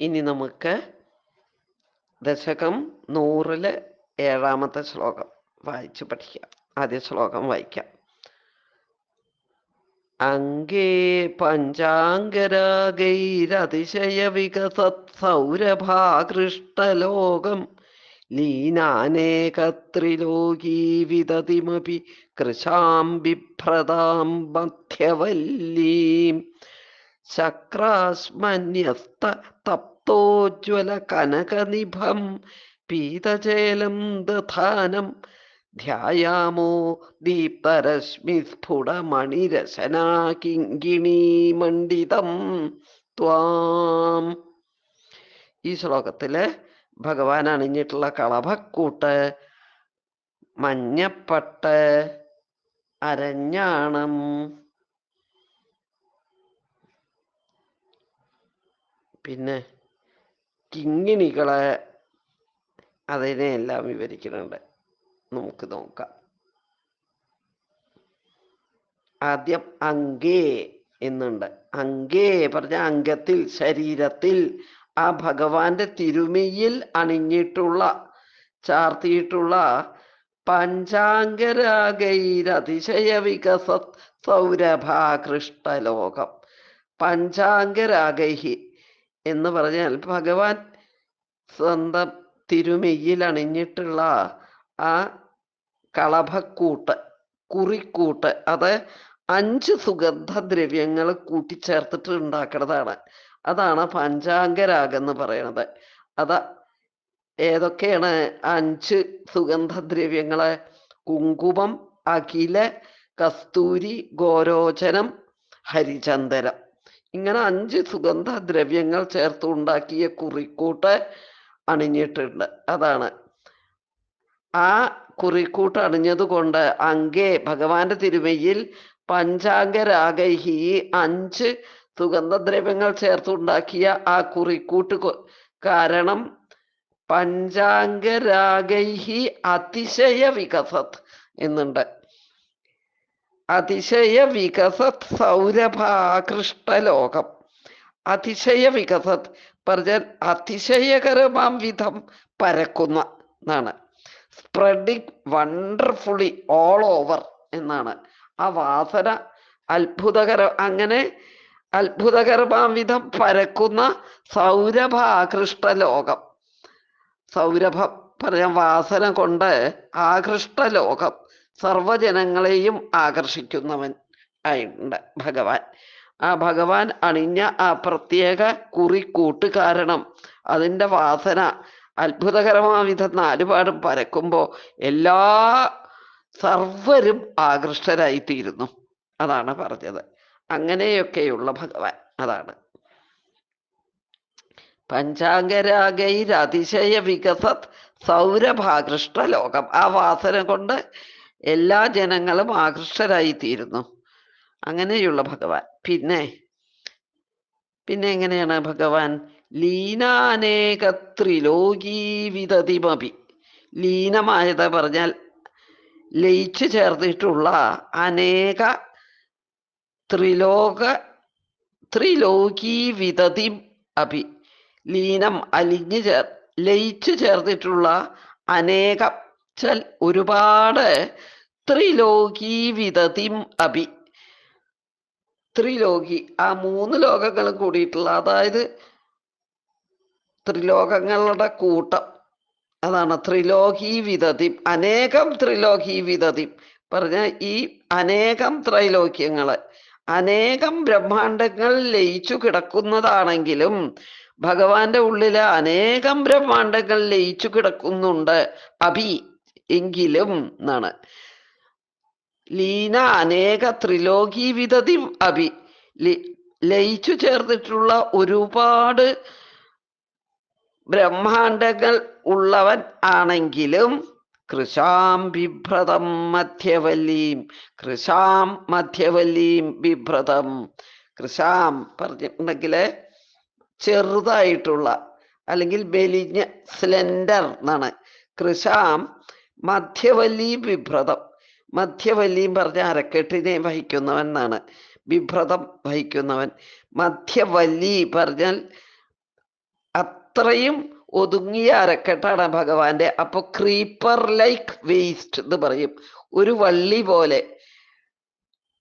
ഇനി നമുക്ക് ദശകം നൂറിൽ ഏഴാമത്തെ ശ്ലോകം വായിച്ചു പഠിക്കാം. ആദ്യ ശ്ലോകം വായിക്കാം. അങ്കേ പഞ്ചാംഗരാഗൈരതിശയ വികസത് സൗരഭാകൃഷ്ടലോകം ലീനാനേകത്രിലോകീ വിദതിമപി കൃശാം ബിഭ്രതാം മധ്യവല്ലീം ശക്രാസ്മന്യസ്ത തപ്തോജ്വല കനകനിഭം പീതചേലം ദധാനം ധ്യായാമോ ദീപ്തരശ്മിസ്ഫുടമണിരശനാകിങ്കിണീമണ്ഡിതം ത്വാം. ഈ ശ്ലോകത്തിൽ ഭഗവാൻ അണിഞ്ഞിട്ടുള്ള കളഭക്കൂട്ട് മഞ്ഞപ്പട്ട് അരഞ്ഞാണം പിന്നെ കിങ്ങിണികളെ അതിനെ എല്ലാം വിവരിക്കുന്നുണ്ട്. നമുക്ക് നോക്കാം. ആദ്യം അങ്കേ എന്നുണ്ട്. അങ്കേ പറഞ്ഞ അംഗത്തിൽ ശരീരത്തിൽ ആ ഭഗവാന്റെ തിരുമിയിൽ അണിഞ്ഞിട്ടുള്ള ചാർത്തിയിട്ടുള്ള പഞ്ചാംഗരാഗൈരതിശയ വികസ സൗരഭാകൃഷ്ടലോകം പഞ്ചാംഗരാഗൈഹി എന്ന് പറഞ്ഞാൽ ഭഗവാൻ സ്വന്തം തിരുമെയ്യിൽ അണിഞ്ഞിട്ടുള്ള ആ കളഭക്കൂട്ട് കുറിക്കൂട്ട് അത് അഞ്ച് സുഗന്ധദ്രവ്യങ്ങൾ കൂട്ടിച്ചേർത്തിട്ട് ഉണ്ടാക്കുന്നതാണ് അതാണ് പഞ്ചാംഗരാഗം എന്ന് പറയണത്. അത് ഏതൊക്കെയാണ്? അഞ്ച് സുഗന്ധദ്രവ്യങ്ങൾ കുങ്കുമം അഖില കസ്തൂരി ഗോരോചനം ഹരിചന്ദനം. ഇങ്ങനെ അഞ്ച് സുഗന്ധദ്രവ്യങ്ങൾ ചേർത്ത് ഉണ്ടാക്കിയ കുറിക്കൂട്ട് അണിഞ്ഞിട്ടുണ്ട്. അതാണ്. ആ കുറിക്കൂട്ട് അണിഞ്ഞതുകൊണ്ട് അങ്കേ ഭഗവാന്റെ തിരുമയിൽ പഞ്ചാംഗരാഗൈഹി അഞ്ച് സുഗന്ധദ്രവ്യങ്ങൾ ചേർത്തുണ്ടാക്കിയ ആ കുറിക്കൂട്ട് കാരണം പഞ്ചാംഗരാഗൈഹി അതിശയ വികസത് എന്നുണ്ട്. അതിശയ വികസത് സൗരഭാകൃഷ്ടലോകം. അതിശയ വികസത് പറഞ്ഞാൽ അതിശയകരമാം വിധം പരക്കുന്ന എന്നാണ് സ്പ്രെഡിങ് വണ്ടർഫുള്ളി ഓൾ ഓവർ എന്നാണ്. ആ വാസന അത്ഭുതകര അങ്ങനെ അത്ഭുതകരമാം വിധം പരക്കുന്ന സൗരഭാകൃഷ്ട ലോകം സൗരഭം പറഞ്ഞ വാസന കൊണ്ട് ആകൃഷ്ട ലോകം സർവജനങ്ങളെയും ആകർഷിക്കുന്നവൻ ആയിട്ടുണ്ട് ഭഗവാൻ. ആ ഭഗവാൻ അണിഞ്ഞ ആ പ്രത്യേക കുറിക്കൂട്ട് കാരണം അതിന്റെ വാസന അത്ഭുതകരമായ വിധം നാലുപാടും പരക്കുമ്പോൾ എല്ലാ സർവരും ആകൃഷ്ടരായിത്തീരുന്നു. അതാണ് പറഞ്ഞത്. അങ്ങനെയൊക്കെയുള്ള ഭഗവാൻ അതാണ്. പഞ്ചാംഗരാഗൈരതിശയ വികസത് സൗരഭാകൃഷ്ട ലോകം ആ വാസന കൊണ്ട് എല്ലാ ജനങ്ങളും ആകൃഷ്ടരായിത്തീരുന്നു. അങ്ങനെയുള്ള ഭഗവാൻ. പിന്നെ പിന്നെ എങ്ങനെയാണ് ഭഗവാൻ? ലീനാനേക ത്രിലോകീ ലീനമായത് പറഞ്ഞാൽ ലയിച്ചു ചേർന്നിട്ടുള്ള അനേക ത്രിലോക ത്രിലോകീ അപി ലീനം അലിഞ്ഞു ചേർ ലയിച്ചു ചേർന്നിട്ടുള്ള അനേകം ചൽ ഒരുപാട് ത്രിലോകീ വിതതിം അഭി. ത്രിലോകി ആ മൂന്ന് ലോകങ്ങളും കൂടിയിട്ടുള്ള അതായത് ത്രിലോകങ്ങളുടെ കൂട്ടം. അതാണ് ത്രിലോകി വിതതിം അനേകം ത്രിലോകി വിതതിം പറഞ്ഞ ഈ അനേകം ത്രൈലോക്യങ്ങൾ അനേകം ബ്രഹ്മാണ്ടങ്ങൾ ലയിച്ചു കിടക്കുന്നതാണെങ്കിലും ഭഗവാന്റെ ഉള്ളിലെ അനേകം ബ്രഹ്മാണ്ടങ്ങൾ ലയിച്ചു കിടക്കുന്നുണ്ട് അഭി. എങ്കിലും എന്നാണ്. ലീന അനേക ത്രിലോകി വിധതി അഭി. ലയിച്ചു ചേർന്നിട്ടുള്ള ഒരുപാട് ബ്രഹ്മാണ്ടങ്ങൾ ഉള്ളവൻ ആണെങ്കിലും കൃശാം ബിഭ്രതം മധ്യവല്ലീം കൃശാം മധ്യവല്ലീം ബിഭ്രതം. കൃശാം പറഞ്ഞിട്ടുണ്ടെങ്കിൽ ചെറുതായിട്ടുള്ള അല്ലെങ്കിൽ ബലിഞ്ഞ സ്ലെൻഡർ എന്നാണ്. കൃശാം മധ്യവല്ലി ബിഭ്രതം മധ്യവല്ലിയും പറഞ്ഞ അരക്കെട്ടിനെ വഹിക്കുന്നവൻ എന്നാണ് ബിഭ്രതം വഹിക്കുന്നവൻ മധ്യവല്ലി പറഞ്ഞാൽ അത്രയും ഒതുങ്ങിയ അരക്കെട്ടാണ് ഭഗവാന്റെ. അപ്പൊ ക്രീപ്പർ ലൈക്ക് വേസ്റ്റ് എന്ന് പറയും. ഒരു വള്ളി പോലെ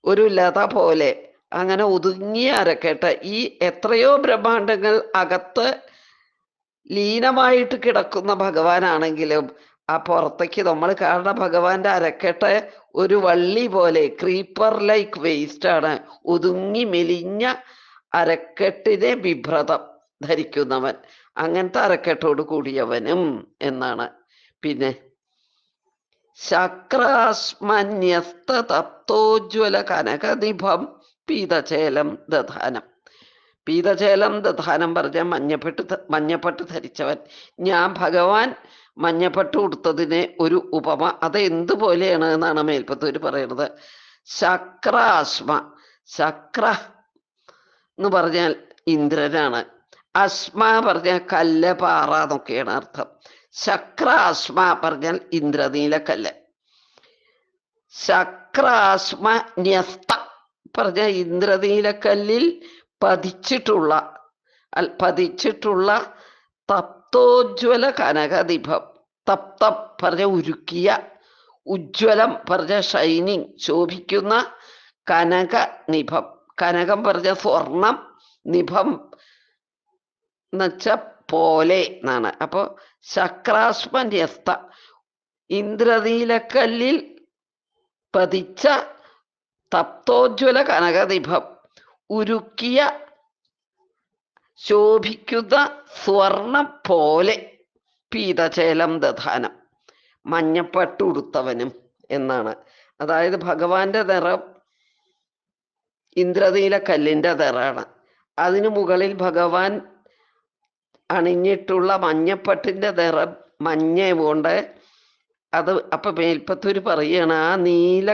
ഒരു ലത പോലെ അങ്ങനെ ഒതുങ്ങിയ അരക്കെട്ട്. ഈ എത്രയോ ബ്രഹ്മാണ്ടങ്ങൾ അകത്ത് ലീനമായിട്ട് കിടക്കുന്ന ഭഗവാനാണെങ്കിലും ആ പുറത്തേക്ക് നമ്മൾ കാണുന്ന ഭഗവാന്റെ അരക്കെട്ട് ഒരു വള്ളി പോലെ ക്രീപ്പർ ലൈക്ക് വേസ്റ്റ് ആണ്. ഒതുങ്ങി മെലിഞ്ഞ അരക്കെട്ടിനെ വിഭ്രതം ധരിക്കുന്നവൻ. അങ്ങനത്തെ അരക്കെട്ടോട് കൂടിയവനും എന്നാണ്. പിന്നെ ശക്രാസ്മന്യസ്ത തപ്തോജ്വല കനകനിഭം പീതചേലം ദധാനം. പീതചേലം ദധാനം പറഞ്ഞ മഞ്ഞപ്പെട്ട് മഞ്ഞപ്പെട്ട് ധരിച്ചവൻ. ഞാൻ ഭഗവാൻ മഞ്ഞപ്പട്ട് ഉടുത്തതിനെ ഒരു ഉപമ. അത് എന്തുപോലെയാണ് എന്നാണ് മേൽപ്പത്തൂര് പറയുന്നത്. ശക്രാസ്മ ശക്ര എന്ന് പറഞ്ഞാൽ ഇന്ദ്രനാണ്. അസ്മ പറഞ്ഞാൽ കല്ല് പാറ എന്നൊക്കെയാണ് അർത്ഥം. ശക്രാസ്മ പറഞ്ഞാൽ ഇന്ദ്രനീലക്കല്ല് ശക്രാസ്മ ന്യസ്ത പറഞ്ഞ ഇന്ദ്രനീലക്കല്ലിൽ പതിച്ചിട്ടുള്ള പതിച്ചിട്ടുള്ള പതിച്ചിട്ടുള്ള തപ്തോജ്വല കനകദീപം തപ്തം പറഞ്ഞ ഉരുക്കിയ ഉജ്ജ്വലം പറഞ്ഞ ഷൈനിങ് ശോഭിക്കുന്ന കനക നിഭം കനകം പറഞ്ഞ സ്വർണം നിഭം എന്നുവെച്ച പോലെ എന്നാണ്. അപ്പോൾ ശക്രാസ്മന്യസ്ത ഇന്ദ്രനീലക്കല്ലിൽ പതിച്ച തപ്തോജ്വല കനകദീപം ഉരുക്കിയ ശോഭിക്കുന്ന സ്വർണം പോലെ പീതചേലം ദധാനം. മഞ്ഞപ്പട്ടുടുത്തവനും എന്നാണ്. അതായത് ഭഗവാന്റെ നിറം ഇന്ദ്രനീല കല്ലിന്റെ നിറാണ്. അതിനു മുകളിൽ ഭഗവാൻ അണിഞ്ഞിട്ടുള്ള മഞ്ഞപ്പട്ടിന്റെ നിറം മഞ്ഞ കൊണ്ട് അത് അപ്പൊ മേൽപ്പത്തൂര് പറയാണ് ആ നീല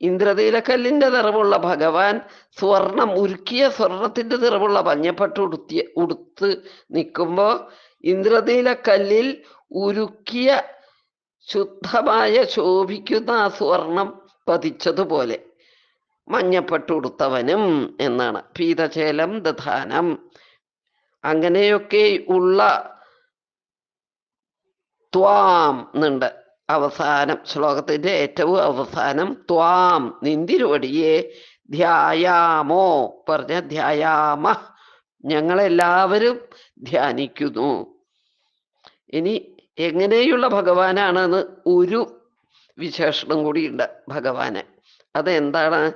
ഇന്ദ്രനീലക്കല്ലിന്റെ നിറമുള്ള ഭഗവാൻ സ്വർണം ഉരുക്കിയ സ്വർണത്തിന്റെ നിറമുള്ള മഞ്ഞപ്പട്ട് ഉടുത്തിയ ഉടുത്ത് നിൽക്കുമ്പോൾ ഇന്ദ്രനീലക്കല്ലിൽ ഉരുക്കിയ ശുദ്ധമായ ശോഭിക്കുന്ന ആ സ്വർണം പതിച്ചതുപോലെ. മഞ്ഞപ്പട്ട് ഉടുത്തവനും എന്നാണ്. പീതചേലം ദധാനം. അങ്ങനെയൊക്കെ ഉള്ള ത്വാം എന്നുണ്ട്. അവസാനം ശ്ലോകത്തിന്റെ ഏറ്റവും അവസാനം ത്വാം നിന്തിരുവടിയെ ധ്യായാമോ? പറഞ്ഞ ധ്യായാമ. ഞങ്ങളെല്ലാവരും ധ്യാനിക്കുന്നു. ഇനി എങ്ങനെയുള്ള ഭഗവാനാണെന്ന് ഒരു വിശേഷണം കൂടിയുണ്ട് ഭഗവാന്. അതെന്താണ്?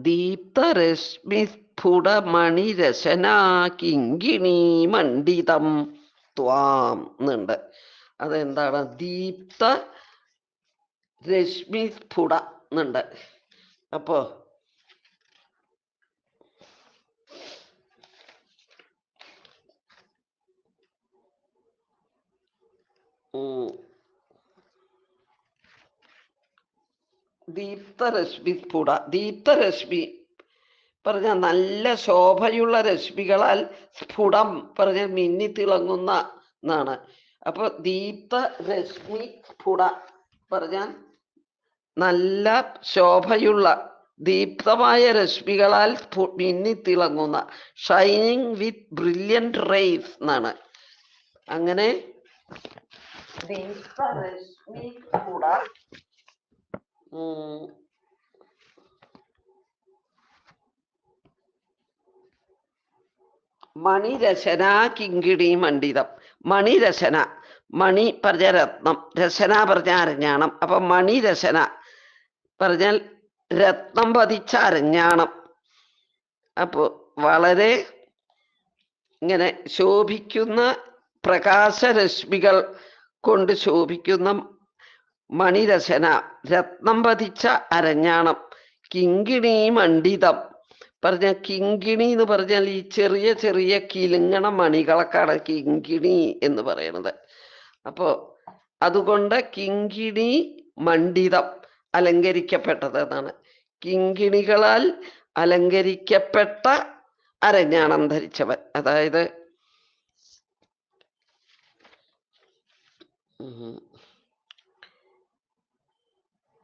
ദീപ്തരശ്മി സ്ഫുടമണിരശനാ കിങ്കിണി മണ്ഡിതം. ത്വാം എന്നുണ്ട് അതെന്താണ്? ദീപ്ത രശ്മി സ്ഫുട എന്നുണ്ട് അപ്പോ ദീപ്തരശ്മി സ്ഫുട ദീപ്തരശ്മി പറഞ്ഞ നല്ല ശോഭയുള്ള രശ്മികളാൽ സ്ഫുടം പറഞ്ഞ മിന്നി തിളങ്ങുന്ന എന്നാണ് അപ്പൊ ദീപ്ത രശ്മി സ്ഫുട പറഞ്ഞാൽ നല്ല ശോഭയുള്ള ദീപ്തമായ രശ്മികളാൽ മിന്നി തിളങ്ങുന്ന. ഷൈനിങ് വിത്ത് ബ്രില്യന്റ് റേസ് എന്നാണ് അങ്ങനെ ദീപ്ത രശ്മി സ്ഫുട മണിരശന കിങ്കിണി മണ്ഡിതം മണിരശന മണി പറഞ്ഞ രത്നം രശന പറഞ്ഞ അരഞ്ഞാണം അപ്പൊ മണിരശന പറഞ്ഞാൽ രത്നം പതിച്ച അരഞ്ഞാണം അപ്പോ വളരെ ഇങ്ങനെ ശോഭിക്കുന്ന പ്രകാശരശ്മികൾ കൊണ്ട് ശോഭിക്കുന്ന മണിരശന രത്നം പതിച്ച അരഞ്ഞാണം. കിങ്കിണി മണ്ഡിതം പറഞ്ഞ കിങ്കിണി എന്ന് പറഞ്ഞാൽ ഈ ചെറിയ ചെറിയ കിലുങ്ങണ മണികളൊക്കെയാണ് കിങ്കിണി എന്ന് പറയുന്നത്. അപ്പോ അതുകൊണ്ട് കിങ്കിണി മണ്ഡിതം അലങ്കരിക്കപ്പെട്ടത് എന്നാണ്. കിങ്കിണികളാൽ അലങ്കരിക്കപ്പെട്ട അരഞ്ഞാണം ധരിച്ചവൻ. അതായത്.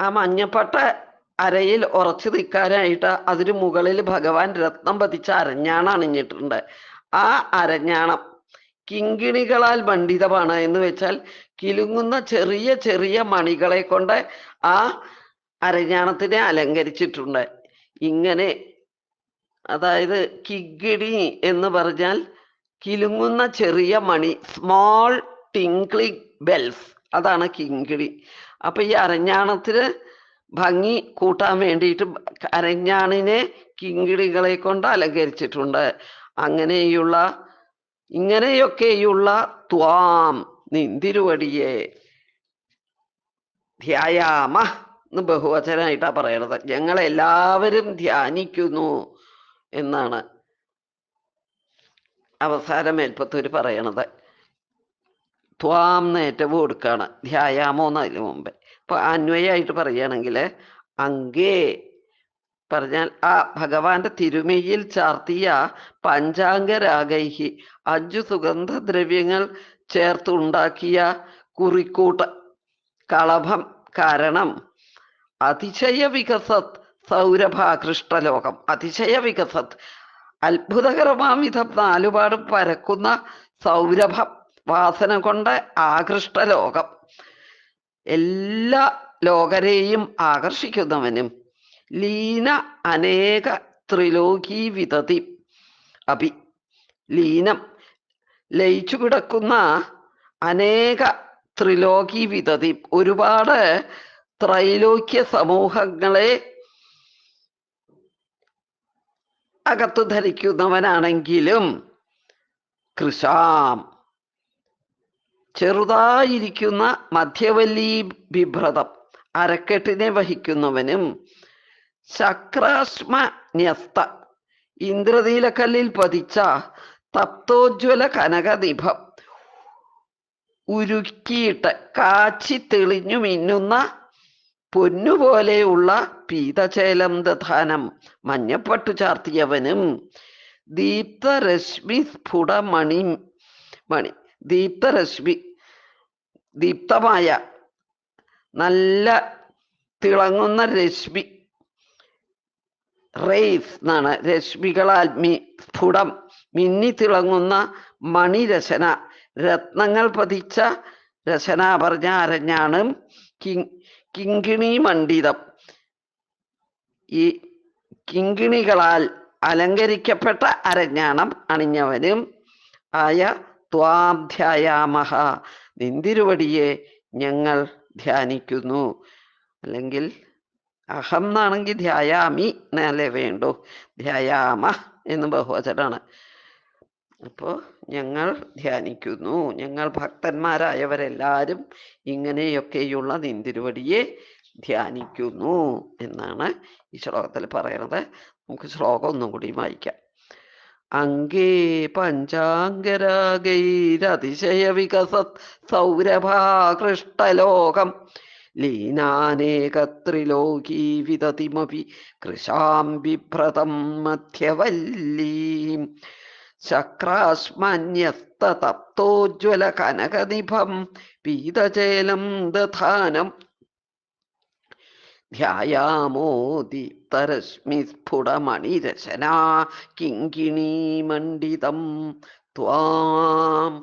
ആ മഞ്ഞപ്പട്ട അരയിൽ ഉറച്ചു നിൽക്കാനായിട്ട് അതിന് മുകളിൽ ഭഗവാൻ രത്നം പതിച്ച അരഞ്ഞാണ് അണിഞ്ഞിട്ടുണ്ട്. ആ അരഞ്ഞാണം കിങ്കിണികളാൽ മണ്ഡിതമാണ് എന്ന് വെച്ചാൽ കിലുങ്ങുന്ന ചെറിയ ചെറിയ മണികളെ കൊണ്ട് ആ അരഞ്ഞാണത്തിനെ അലങ്കരിച്ചിട്ടുണ്ട്. ഇങ്ങനെ അതായത് കിഗിണി എന്ന് പറഞ്ഞാൽ കിലുങ്ങുന്ന ചെറിയ മണി സ്മോൾ ടിങ്ക്ലിംഗ് ബെൽസ് അതാണ് കിങ്കിണി. അപ്പൊ ഈ അരഞ്ഞാണത്തിന് ഭംഗി കൂട്ടാൻ വേണ്ടിയിട്ട് അരഞ്ഞാണിനെ കിങ്കിളികളെ കൊണ്ട് അലങ്കരിച്ചിട്ടുണ്ട്. അങ്ങനെയുള്ള ഇങ്ങനെയൊക്കെയുള്ള ത്വാം നിന്തിരുവടിയെ ധ്യായാമ എന്ന് ബഹുവചനായിട്ടാ പറയണത്. ഞങ്ങൾ എല്ലാവരും ധ്യാനിക്കുന്നു എന്നാണ് അവസാനം മേൽപ്പത്തൂര് പറയണത്. ത്വാം നേറ്റവും കൊടുക്കാണ് ധ്യായാമോ എന്നതിന് മുമ്പ്. അപ്പൊ അന്വയമായിട്ട് പറയുകയാണെങ്കിൽ അങ്കേ പറഞ്ഞാൽ ആ ഭഗവാന്റെ തിരുമയിൽ ചാർത്തിയ പഞ്ചാംഗരാഗൈഹി അഞ്ചു സുഗന്ധദ്രവ്യങ്ങൾ ചേർത്തുണ്ടാക്കിയ കുറിക്കൂട്ട് കളഭം കാരണം അതിശയ വികസത് സൗരഭാകൃഷ്ടലോകം അതിശയ വികസത് അത്ഭുതകരമാം വിധം നാലുപാടും പരക്കുന്ന സൗരഭം വാസന കൊണ്ട് ആകൃഷ്ട ലോകം എല്ലാ ലോകരെയും ആകർഷിക്കുന്നവനും ലീന അനേക ത്രിലോകീ വിതതി. അഭി ലീനം ലയിച്ചു കിടക്കുന്ന അനേക ത്രിലോകി വിതതി. ഒരുപാട് ത്രൈലോക്യ സമൂഹങ്ങളെ അകത്തു ധരിക്കുന്നവനാണെങ്കിലും കൃഷാം ചെറുതായിരിക്കുന്ന മധ്യവല്ലി ബിഭ്രതം അരക്കെട്ടിനെ വഹിക്കുന്നവനും ശക്രാശ്മ ന്യസ്ത ഇന്ദ്രനീലക്കല്ലിൽ പതിച്ച തപ്തോജ്വല കനകനിഭം ഉരുക്കിയിട്ട് കാച്ചി തെളിഞ്ഞു മിന്നുന്ന പൊന്നുപോലെയുള്ള പീതചേലം ദധാനം മഞ്ഞപ്പട്ടു ചാർത്തിയവനും ദീപ്തരശ്മി സ്ഫുട മണി മണി ദീപ്തരശ്മി ദീപ്തമായ നല്ല തിളങ്ങുന്ന രശ്മി റേസ് എന്നാണ്. രശ്മികളാൽ മി സ്ഫുടം മിന്നി തിളങ്ങുന്ന മണിരചന രത്നങ്ങൾ പതിച്ച രചന പറഞ്ഞ അരഞ്ഞാണ് കിങ് കിങ്കിണി മണ്ഡിതം. ഈ കിങ്കിണികളാൽ അലങ്കരിക്കപ്പെട്ട അരഞ്ഞാണം അണിഞ്ഞവനും ആയ ത്വാധ്യായാമഹ. നിന്തിരുവടിയെ ഞങ്ങൾ ധ്യാനിക്കുന്നു. അല്ലെങ്കിൽ അഹം എന്നാണെങ്കിൽ ധ്യായാമി എന്നല്ലേ വേണ്ടു. ധ്യായാമ എന്ന് ബഹുവചനാണ്. അപ്പോൾ ഞങ്ങൾ ധ്യാനിക്കുന്നു. ഞങ്ങൾ ഭക്തന്മാരായവരെല്ലാവരും ഇങ്ങനെയൊക്കെയുള്ള നിന്തിരുവടിയെ ധ്യാനിക്കുന്നു എന്നാണ് ഈ ശ്ലോകത്തിൽ പറയുന്നത്. നമുക്ക് ശ്ലോകം ഒന്നും കൂടി വായിക്കാം. അങ്കേ പഞ്ചാംഗരാഗൈരതിശയ വികസത് സൗരഭാകൃഷ്ടലോകം. ലീനാനേകത്രിലോകീ വിതതിമപി കൃശാം ബിഭ്രതം മധ്യവല്ലീം. ശക്രാശ്മന്യസ്തപ്തോജ്വല കനകനിഭം പീതചേലം ദധാനം സ്ഫുടമണിരശനാ കിങ്കിണീമണ്ഡിതം ത്വാം